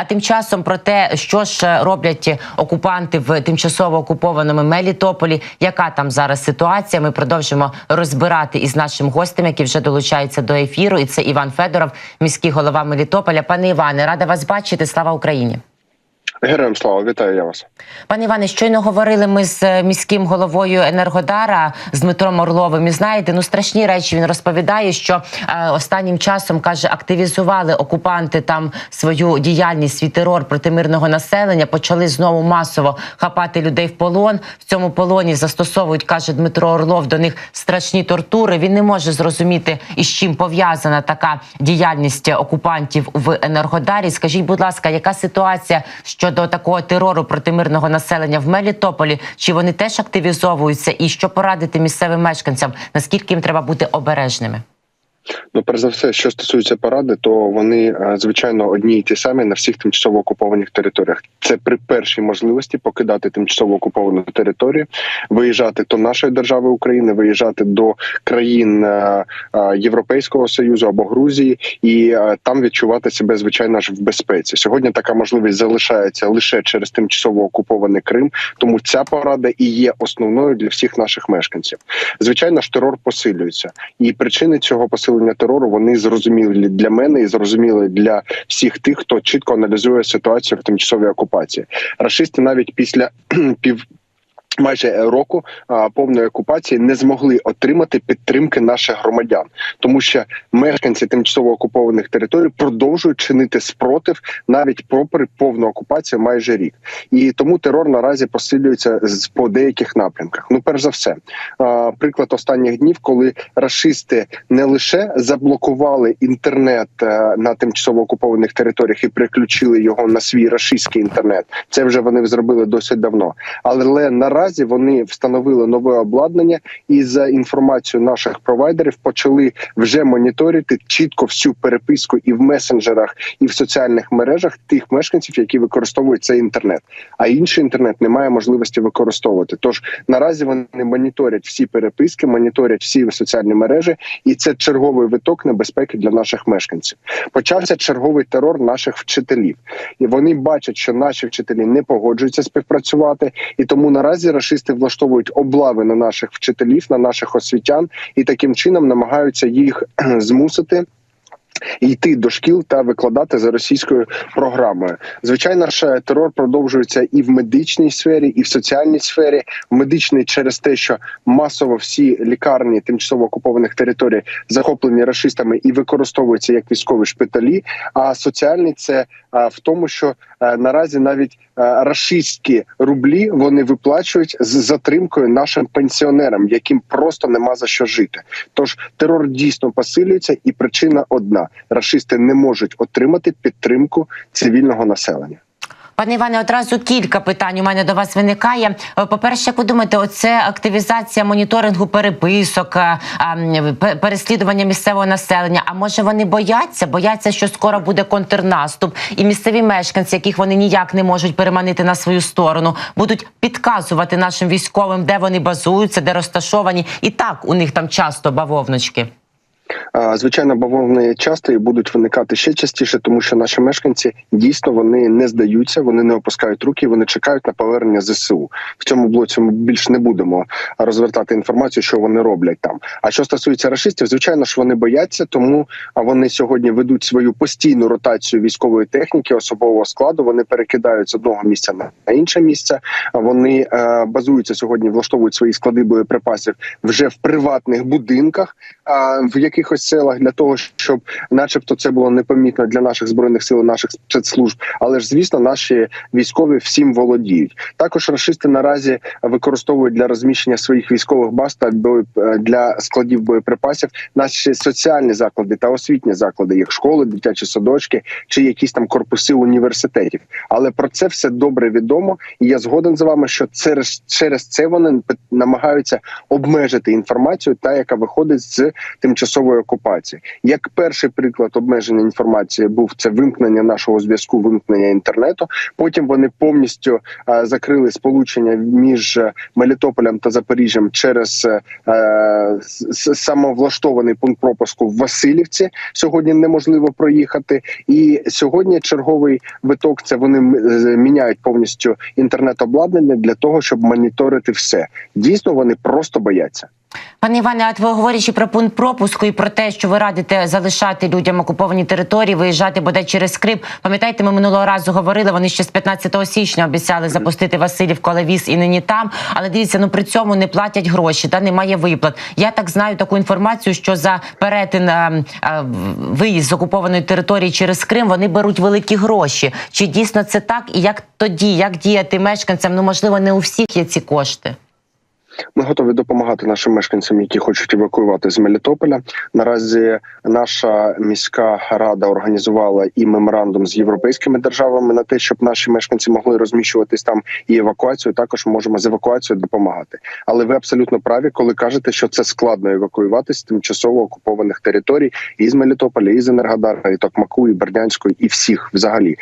А тим часом про те, що ж роблять окупанти в тимчасово окупованому Мелітополі, яка там зараз ситуація, ми продовжимо розбирати із нашим гостем, який вже долучається до ефіру. І це Іван Федоров, міський голова Мелітополя. Пане Іване, рада вас бачити. Слава Україні. Героям слава, вітаю я вас. Пане Іване, щойно говорили ми з е, міським головою Енергодара з Дмитром Орловим. І знаєте, ну страшні речі він розповідає, що е, останнім часом каже, активізували окупанти там свою діяльність, свій терор проти мирного населення. Почали знову масово хапати людей в полон. В цьому полоні застосовують, каже Дмитро Орлов, до них страшні тортури. Він не може зрозуміти, із чим пов'язана така діяльність окупантів в Енергодарі. Скажіть, будь ласка, яка ситуація щодо такого терору проти мирного населення в Мелітополі? Чи вони теж активізовуються? І що порадити місцевим мешканцям? Наскільки їм треба бути обережними? Ну, перш за все, що стосується поради, то вони е, звичайно одні й ті самі на всіх тимчасово окупованих територіях. Це при першій можливості покидати тимчасово окуповану територію, виїжджати до нашої держави України, виїжджати до країн е, е, Європейського союзу або Грузії, і там відчувати себе звичайно ж в безпеці. Сьогодні така можливість залишається лише через тимчасово окупований Крим. Тому ця порада і є основною для всіх наших мешканців. Звичайно ж, терор посилюється, і причини цього посилення терору вони зрозуміли для мене і зрозуміли для всіх тих, хто чітко аналізує ситуацію в тимчасовій окупації. Рашисти навіть після пів. Майже року повної окупації не змогли отримати підтримки наших громадян, тому що мешканці тимчасово окупованих територій продовжують чинити спротив навіть попри повну окупацію майже рік. І тому терор наразі посилюється з по деяких напрямках. Ну, перш за все, приклад останніх днів, коли рашисти не лише заблокували інтернет е, на тимчасово окупованих територіях і переключили його на свій рашистський інтернет. Це вже вони зробили досить давно, але наразі вони встановили нове обладнання і за інформацією наших провайдерів почали вже моніторити чітко всю переписку і в месенджерах, і в соціальних мережах тих мешканців, які використовують цей інтернет. А інший інтернет не має можливості використовувати. Тож наразі вони моніторять всі переписки, моніторять всі соціальні мережі, і це черговий виток небезпеки для наших мешканців. Почався черговий терор наших вчителів, і вони бачать, що наші вчителі не погоджуються співпрацювати, і тому наразі рашисти влаштовують облави на наших вчителів, на наших освітян, і таким чином намагаються їх змусити. Йти до шкіл та викладати за російською програмою. Звичайно ж, терор продовжується і в медичній сфері, і в соціальній сфері. В медичній через те, що масово всі лікарні тимчасово окупованих територій захоплені рашистами і використовуються як військові шпиталі. А соціальний це а, в тому, що а, наразі навіть рашистські рублі вони виплачують з затримкою нашим пенсіонерам, яким просто нема за що жити. Тож терор дійсно посилюється, і причина одна: рашисти не можуть отримати підтримку цивільного населення. Пане Іване, одразу кілька питань у мене до вас виникає. Е, По-перше, як ви думаєте, оце активізація моніторингу переписок, е, а, переслідування місцевого населення. А може вони бояться? Бояться, що скоро буде контрнаступ, і місцеві мешканці, яких вони ніяк не можуть переманити на свою сторону, будуть підказувати нашим військовим, де вони базуються, де розташовані. І так у них там часто бавовночки. Звичайно, бавовни часто і будуть виникати ще частіше, тому що наші мешканці дійсно вони не здаються, вони не опускають руки, вони чекають на повернення ЗСУ. В цьому блоці ми більш не будемо розвертати інформацію, що вони роблять там. А що стосується рашистів, звичайно ж вони бояться, тому вони сьогодні ведуть свою постійну ротацію військової техніки, особового складу. Вони перекидають з одного місця на інше місце. Вони е, базуються сьогодні, влаштовують свої склади боєприпасів вже в приватних будинках, в якихось селах для того, щоб, начебто, це було непомітно для наших збройних сил, наших спецслужб. Але ж звісно, наші військові всім володіють. Також рашисти наразі використовують для розміщення своїх військових баз та е, для складів боєприпасів наші соціальні заклади та освітні заклади, як школи, дитячі садочки чи якісь там корпуси університетів. Але про це все добре відомо, і я згоден з вами, що через, через це вони намагаються обмежити інформацію, та яка виходить з тимчасово тимчасової окупації. Як перший приклад обмеження інформації був це вимкнення нашого зв'язку, вимкнення інтернету. Потім вони повністю е, закрили сполучення між е, Мелітополем та Запоріжжям через е, самовлаштований пункт пропуску в Васильівці. Сьогодні неможливо проїхати. І сьогодні черговий виток це вони міняють повністю інтернет-обладнання для того, щоб моніторити все. Дійсно, вони просто бояться. Пане Іване, а ви говорячи про пункт пропуску і про те, що ви радите залишати людям окуповані території, виїжджати бодай через Крим. Пам'ятаєте, ми минулого разу говорили. Вони ще з 15 січня обіцяли запустити Васильівку, але віз і нині там. Але дивіться, ну при цьому не платять гроші, та немає виплат. Я так знаю таку інформацію, що за перетин а, а, виїзд з окупованої території через Крим вони беруть великі гроші. Чи дійсно це так? І як тоді, як діяти мешканцям? Ну можливо, не у всіх є ці кошти. Ми готові допомагати нашим мешканцям, які хочуть евакуювати з Мелітополя. Наразі наша міська рада організувала і меморандум з європейськими державами на те, щоб наші мешканці могли розміщуватись там і евакуацію. Також можемо з евакуацією допомагати. Але ви абсолютно праві, коли кажете, що це складно евакуюватись тимчасово окупованих територій і з Мелітополя, і з Енергодара, і Токмаку, і Бердянської, і всіх взагалі.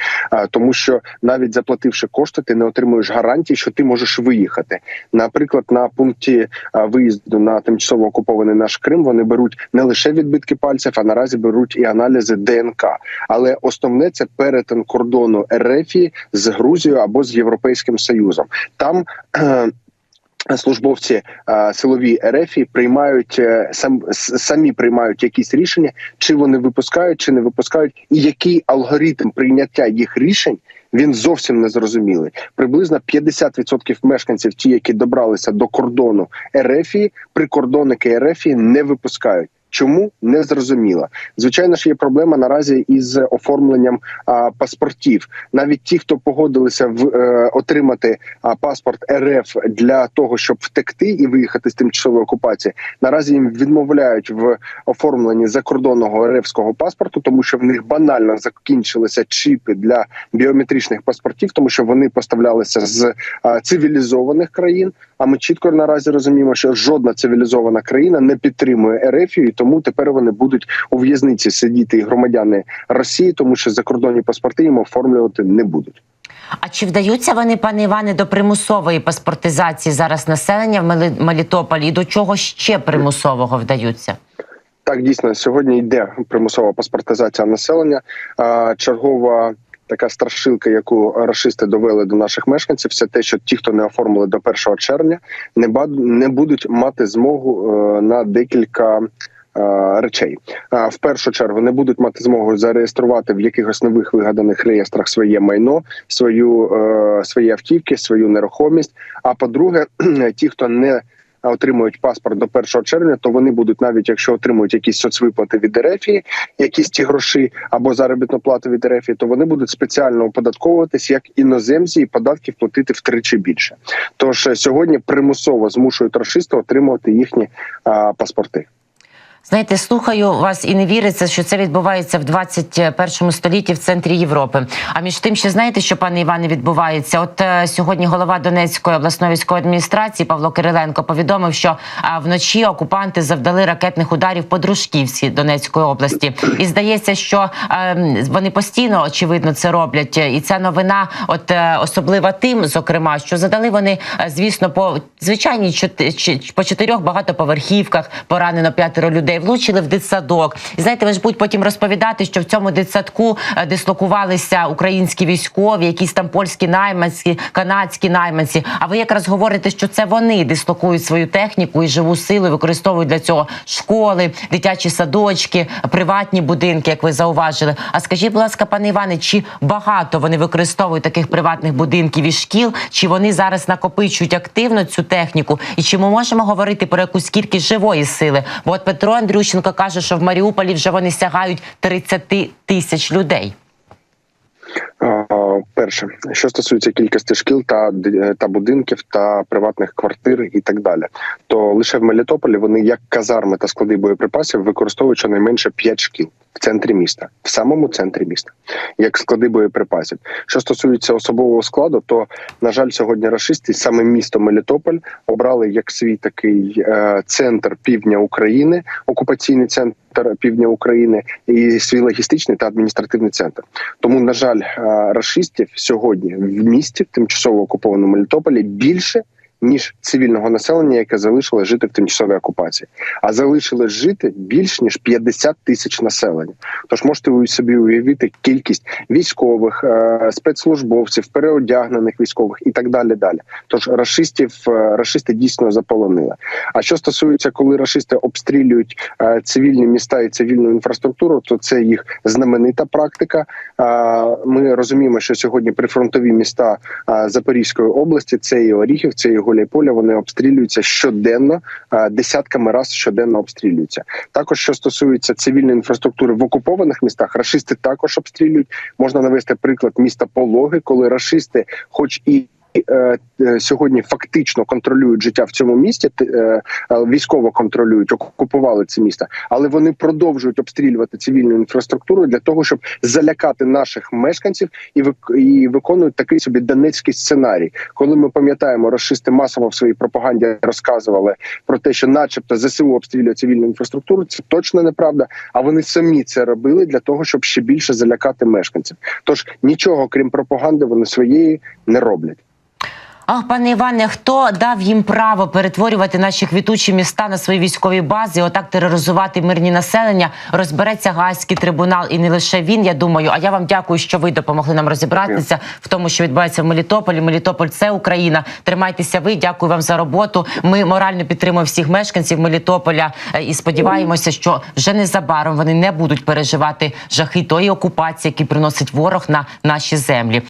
Тому що навіть заплативши кошти, ти не отримуєш гарантії, що ти можеш виїхати. Наприклад, на пункті виїзду на тимчасово окупований наш Крим вони беруть не лише відбитки пальців, а наразі беруть і аналізи ДНК. Але основне це перетин кордону РФ з Грузією або з Європейським Союзом. Там Службовці а, силові РФ приймають е, сам самі приймають якісь рішення, чи вони випускають, чи не випускають, і який алгоритм прийняття їх рішень він зовсім не зрозумілий. Приблизно 50% мешканців, ті, які добралися до кордону РФ, прикордонники РФ не випускають. Чому не зрозуміло. Звичайно ж, є проблема наразі із оформленням а, паспортів. Навіть ті, хто погодилися в е, отримати а, паспорт РФ для того, щоб втекти і виїхати з тимчасової окупації, наразі їм відмовляють в оформленні закордонного РФського паспорту, тому що в них банально закінчилися чіпи для біометричних паспортів, тому що вони поставлялися з а, цивілізованих країн. А ми чітко наразі розуміємо, що жодна цивілізована країна не підтримує РФ, і тому тепер вони будуть у в'язниці сидіти і громадяни Росії, тому що закордонні паспорти їм оформлювати не будуть. А чи вдаються вони, пане Іване, до примусової паспортизації зараз населення в Мелітополі? І до чого ще примусового вдаються? Так, дійсно, сьогодні йде примусова паспортизація населення. Чергова така страшилка, яку рашисти довели до наших мешканців, це те, що ті, хто не оформили до 1 червня, не будуть мати змогу е, на декілька. Е, Речей А, в першу чергу не будуть мати змогу зареєструвати в якихось нових вигаданих реєстрах своє майно, свою е, свої автівки, свою нерухомість. А по-друге, ті, хто не отримують паспорт до 1 червня, то вони будуть, навіть якщо отримують якісь соцвиплати від РФ, якісь ті гроші або заробітну плату від РФ, то вони будуть спеціально оподатковуватись як іноземці і податків платити втричі більше. Тож е, сьогодні примусово змушують рашисти отримувати їхні а, паспорти. Знаєте, слухаю вас і не віриться, що це відбувається в 21 столітті в центрі Європи. А між тим, ще знаєте, що пане Іване відбувається? От е, сьогодні голова Донецької обласної військової адміністрації Павло Кириленко повідомив, що а, вночі окупанти завдали ракетних ударів по Дружківці Донецької області. І здається, що е, вони постійно очевидно це роблять. І ця новина, от е, особлива тим, зокрема, що задали вони, е, звісно, по звичайній чот- чотирьох багатоповерхівках поранено п'ятеро людей. Влучили в дитсадок. І знаєте, ви ж будуть потім розповідати, що в цьому дитсадку е, дислокувалися українські військові, якісь там польські найманці, канадські найманці. А ви якраз говорите, що це вони дислокують свою техніку і живу силу, використовують для цього школи, дитячі садочки, приватні будинки, як ви зауважили. А скажіть, будь ласка, пане Іване, чи багато вони використовують таких приватних будинків і шкіл? Чи вони зараз накопичують активно цю техніку? І чи ми можемо говорити про якусь кількість живої сили? Бо от Петро Андрющенко каже, що в Маріуполі вже вони сягають 30 тисяч людей. Перше, що стосується кількості шкіл та та будинків та приватних квартир і так далі, то лише в Мелітополі вони як казарми та склади боєприпасів використовують щонайменше 5 шкіл. В центрі міста, в самому центрі міста, як склади боєприпасів. Що стосується особового складу, то на жаль, сьогодні рашисти саме місто Мелітополь обрали як свій такий е, центр півдня України, окупаційний центр півдня України і свій логістичний та адміністративний центр. Тому, на жаль, е, рашистів сьогодні в місті, в тимчасово окупованому Мелітополі, більше. Ніж цивільного населення, яке залишило жити в тимчасовій окупації, а залишили жити більш ніж 50 тисяч населення. Тож можете ви собі уявити кількість військових, е, спецслужбовців, переодягнених військових і так далі. Далі, тож рашистів е, рашисти дійсно заполонили. А що стосується, коли рашисти обстрілюють е, цивільні міста і цивільну інфраструктуру, то це їх знаменита практика. Ми розуміємо, що сьогодні прифронтові міста Запорізької області це і Оріхів, це і Гуляйполя. Вони обстрілюються щоденно, е, десятками раз щоденно обстрілюються. Також що стосується цивільної інфраструктури в окупованих містах, рашисти також обстрілюють. Можна навести приклад міста Пологи, коли рашисти, хоч і Сьогодні фактично контролюють життя в цьому місті, е, е, військово контролюють, окупували це місто, але вони продовжують обстрілювати цивільну інфраструктуру для того, щоб залякати наших мешканців і виконують такий собі донецький сценарій. Коли ми пам'ятаємо, расисти масово в своїй пропаганді розказували про те, що, начебто, ЗСУ обстрілює цивільну інфраструктуру, це точно неправда. А вони самі це робили для того, щоб ще більше залякати мешканців. Тож нічого крім пропаганди вони своєї не роблять. Ах, пане Іване, хто дав їм право перетворювати наші квітучі міста на свої військові бази, отак тероризувати мирні населення? Розбереться Гаазький трибунал, і не лише він. Я думаю. А я вам дякую, що ви допомогли нам розібратися в тому, що відбувається в Мелітополі. Мелітополь це Україна. Тримайтеся ви. Дякую вам за роботу. Ми морально підтримуємо всіх мешканців Мелітополя е, і сподіваємося, що вже незабаром вони не будуть переживати жахи тої окупації, які приносить ворог на наші землі.